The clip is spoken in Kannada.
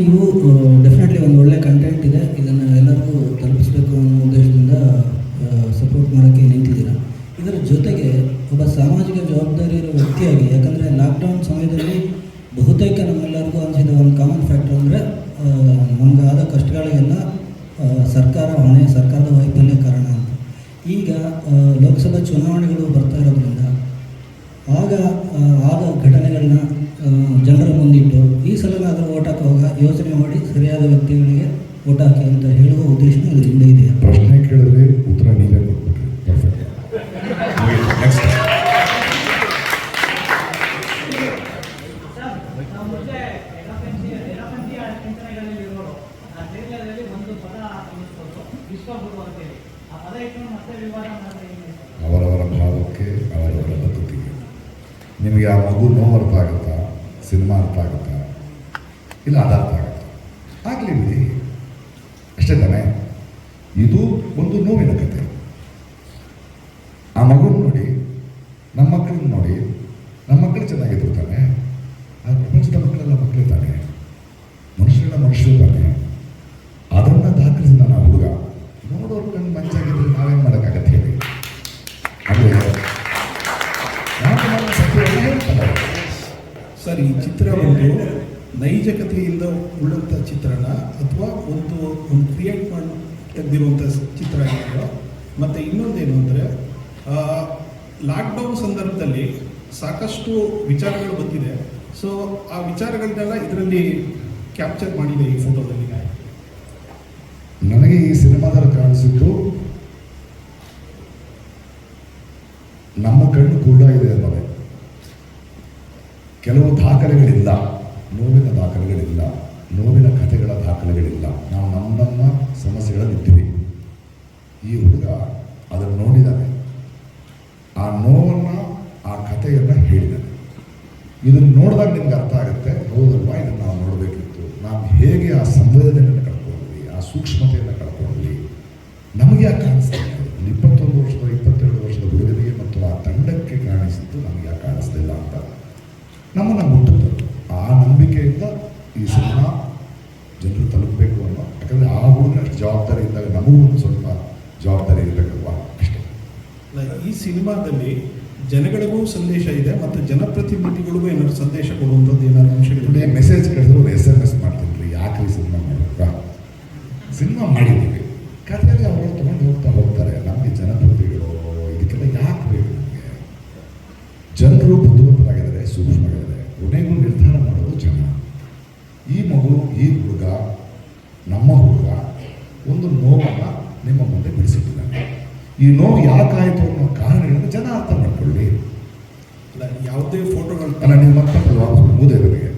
ನೀವು ಡೆಫಿನೆಟ್ಲಿ ಒಂದು ಒಳ್ಳೆ ಕಂಟೆಂಟ್ ಇದೆ. ಇದನ್ನು ಎಲ್ಲರಿಗೂ ತಲುಪಿಸಬೇಕು ಅನ್ನೋ ಉದ್ದೇಶದಿಂದ ಸಪೋರ್ಟ್ ಮಾಡೋಕ್ಕೆ ನಿಂತಿದ್ದೀರಾ? ಇದರ ಜೊತೆಗೆ ಒಬ್ಬ ಸಾಮಾಜಿಕ ಜವಾಬ್ದಾರಿ ಇರೋ ವ್ಯಕ್ತಿಯಾಗಿ, ಯಾಕಂದರೆ ಲಾಕ್ಡೌನ್ ಸಮಯದಲ್ಲಿ ಬಹುತೇಕ ನಮ್ಮೆಲ್ಲರಿಗೂ ಅನಿಸಿದ ಒಂದು ಕಾಮನ್ ಫ್ಯಾಕ್ಟರ್ ಅಂದರೆ ನಮಗಾದ ಕಷ್ಟಗಳಿಗೆಲ್ಲ ಸರ್ಕಾರ ಹೊಣೆ, ಸರ್ಕಾರದ ವೈಫಲ್ಯ ಕಾರಣ ಅಂತ. ಈಗ ಲೋಕಸಭಾ ಚುನಾವಣೆಗಳು ಬರ್ತಾ ಇರೋದ್ರಿಂದ, ಆಗ ಆದ ಘಟನೆಗಳನ್ನ ಯೋಚನೆ ಮಾಡಿ ಸರಿಯಾದ ವ್ಯಕ್ತಿಗಳಿಗೆ ಓಟ್ ಹಾಕಿ ಅಂತ ಹೇಳುವ ಉದ್ದೇಶ ಇದರಿಂದ ಇದೆ. ಪ್ರಶ್ನೆ ಕೇಳಿದ್ರೆ ಉತ್ತರ ನೀವೇ ಕೊಟ್ಬಿಟ್ರಿ. ಅವರವರ ಭಾವಕ್ಕೆ, ಅವರವರ ಬದುಕಿಗೆ. ನಿಮಗೆ ಆ ಮಗು ನೋವು ಅರ್ಥ ಆಗುತ್ತಾ? ಸಿನಿಮಾ ಅರ್ಥ ಆಗುತ್ತಾ? ಇಲ್ಲ ಅದು ಅರ್ಥ ಆಗುತ್ತೆ ಆಗಲಿ ಬಿಡಿ. ಅಷ್ಟೇ ತಾನೆ. ಇದು ಒಂದು ನೋವಿನ ಕತೆ. ಆ ಮಗುನ ನೋಡಿ, ನಮ್ಮ ಮಕ್ಕಳನ್ನ ನೋಡಿ, ನಮ್ಮ ಮಕ್ಕಳು ಚೆನ್ನಾಗಿದ್ರು ತಾನೆ ಆ ಪ್ರಪಂಚದ ಮಕ್ಕಳೆಲ್ಲ ಮಕ್ಕಳು ತಾನೆ ಮನುಷ್ಯರೆಲ್ಲ ಮನುಷ್ಯರು ತಾನೆ ಅದನ್ನ ದಾಖಲಿಸಿದ ನಾನು ಹುಡುಗ, ನೋಡೋರು ಕಣ್ಣು ಮಂಚಾಗಿದ್ರೆ ನಾವೇನು ಮಾಡೋಕ್ಕಾಗತ್ತೆ ಹೇಳಿ. ಸರಿ ಸರ್, ಈ ಚಿತ್ರ ಒಂದು ನೈಜ ಕಥೆಯಿಂದ ಉಳ್ಳಂಥ ಚಿತ್ರಣ ಅಥವಾ ಒಂದು ಒಂದು ಕ್ರಿಯೇಟ್ ಮಾಡಿ ತೆಗೆದಿರುವಂಥ ಚಿತ್ರ ಆಗಿದೆಯೋ ಮತ್ತು ಇನ್ನೊಂದೇನು ಅಂದರೆ ಲಾಕ್ಡೌನ್ ಸಂದರ್ಭದಲ್ಲಿ ಸಾಕಷ್ಟು ವಿಚಾರಗಳು ಬಂದಿದೆ. ಸೊ ಆ ವಿಚಾರಗಳನ್ನೆಲ್ಲ ಇದರಲ್ಲಿ ಕ್ಯಾಪ್ಚರ್ ಮಾಡಿದೆ ಈ ಫೋಟೋದಲ್ಲಿ ನನಗೆ ಈ ಸಿನಿಮಾದಲ್ಲಿ ಕಾಣಿಸಿದ್ದು ನಮ್ಮ ಕಣ್ಣು ಕೂಡ ಇದೆ ಅಲ್ಲವೇ ಕೆಲವು ದಾಖಲೆಗಳಿಲ್ಲ ನೋವಿನ ದಾಖಲೆಗಳಿಲ್ಲ, ನೋವಿನ ಕಥೆಗಳ ದಾಖಲೆಗಳಿಲ್ಲ. ನಾವು ನಮ್ಮ ನಮ್ಮ ಸಮಸ್ಯೆಗಳಲ್ಲಿದ್ದೀವಿ ಈ ಹುಡುಗ ಅದನ್ನು ನೋಡಿದ್ದಾನೆ ಆ ನೋವನ್ನು, ಆ ಕಥೆಯನ್ನು ಹೇಳಿದ್ದಾನೆ ಇದನ್ನು ನೋಡಿದಾಗ ನಿಮ್ಗೆ ಅರ್ಥ ಆಗುತ್ತೆ, ಹೌದಲ್ವಾ? ಇದನ್ನು ನಾವು ನೋಡಬೇಕಿತ್ತು. ನಾವು ಹೇಗೆ ಆ ಸಂವೇದನೆಯನ್ನು ಕಳ್ಕೊಂಡ್ವಿ ಆ ಸೂಕ್ಷ್ಮತೆಯನ್ನು ಕಳ್ಕೊಂಡ್ವಿ ನಮಗೆ ಯಾಕೆ ಕಾಣಿಸ್ತಾ ಇಲ್ಲ ಇಪ್ಪತ್ತೊಂದು ವರ್ಷದ, ಇಪ್ಪತ್ತೆರಡು ವರ್ಷದ ಹುಡುಗರಿಗೆ ಮತ್ತು ಆ ತಂಡಕ್ಕೆ ಕಾಣಿಸಿದ್ದು ನಮಗೆ ಯಾಕೆ ಕಾಣಿಸ್ತಿಲ್ಲ ಅಂತ. ನಮ್ಮನ್ನು ಈ ಸಿನಿಮಾ ಜನರು ತಲುಪಬೇಕು ಅನ್ನೋ ಯಾಕಂದರೆ ಆ ಹುಡುಗನಷ್ಟು ಜವಾಬ್ದಾರಿ ಇದ್ದಾಗ ನಮಗೂ ಒಂದು ಸ್ವಲ್ಪ ಜವಾಬ್ದಾರಿ ಇರಬೇಕಲ್ವಾ? ಅಷ್ಟೇ. ಈ ಸಿನಿಮಾದಲ್ಲಿ ಜನಗಳಿಗೂ ಸಂದೇಶ ಇದೆ ಮತ್ತು ಜನಪ್ರತಿನಿಧಿಗಳಿಗೂ ಏನಾದ್ರು ಸಂದೇಶ ಕೊಡುವಂಥದ್ದು ಏನಾದ್ರು ಅಂಶಗಳಿದೆ ಮೆಸೇಜ್ ಕಳೆದ್ರು ಎಸ್ ಎಂ ಎಸ್ ಮಾಡ್ತೀನಿ ರೀ ಯಾಕೆ ಸಿನಿಮಾ ಮಾಡಬೇಕಾ ಸಿನಿಮಾ ಮಾಡಿದ್ದೀವಿ ಕಥೆಯಲ್ಲಿ ಅವರು ತೊಗೊಂಡು ಹೋಗ್ತಾ ಹೋಗ್ತಾರೆ ನಮಗೆ ಜನಪ್ರತಿನಿಧಿಗಳು ಇದಕ್ಕೆಲ್ಲ ಯಾಕೆ ಬೇಕು ನಮಗೆ ಜನರು ಬುದ್ಧಿವಂತರಾಗಿದ್ದಾರೆ ಸೂಕ್ಷ್ಮರಾಗಿದ್ದಾರೆ ಕೊನೆಗೂ ನಿರ್ಧಾರ ಮಾಡೋದು ಜನ ಈ ಮಗು ಈ ಹುಡುಗ ನಮ್ಮ ಹುಡುಗ ಒಂದು ನೋವನ್ನು ನಿಮ್ಮ ಮುಂದೆ ಬಿಡಿಸಿಟ್ಟಿದ್ದಾನೆ ಈ ನೋವು ಯಾಕಾಯಿತು ಅನ್ನೋ ಕಾರಣಗಳನ್ನು ಜನ ಅರ್ಥ ಮಾಡಿಕೊಳ್ಳಿ. ಯಾವುದೇ ಫೋಟೋಗಳು ಅಲ್ಲ ನಿಮ್ಮ ಮಕ್ಕಳು ಮೂದೇ ಅಲ್ಲ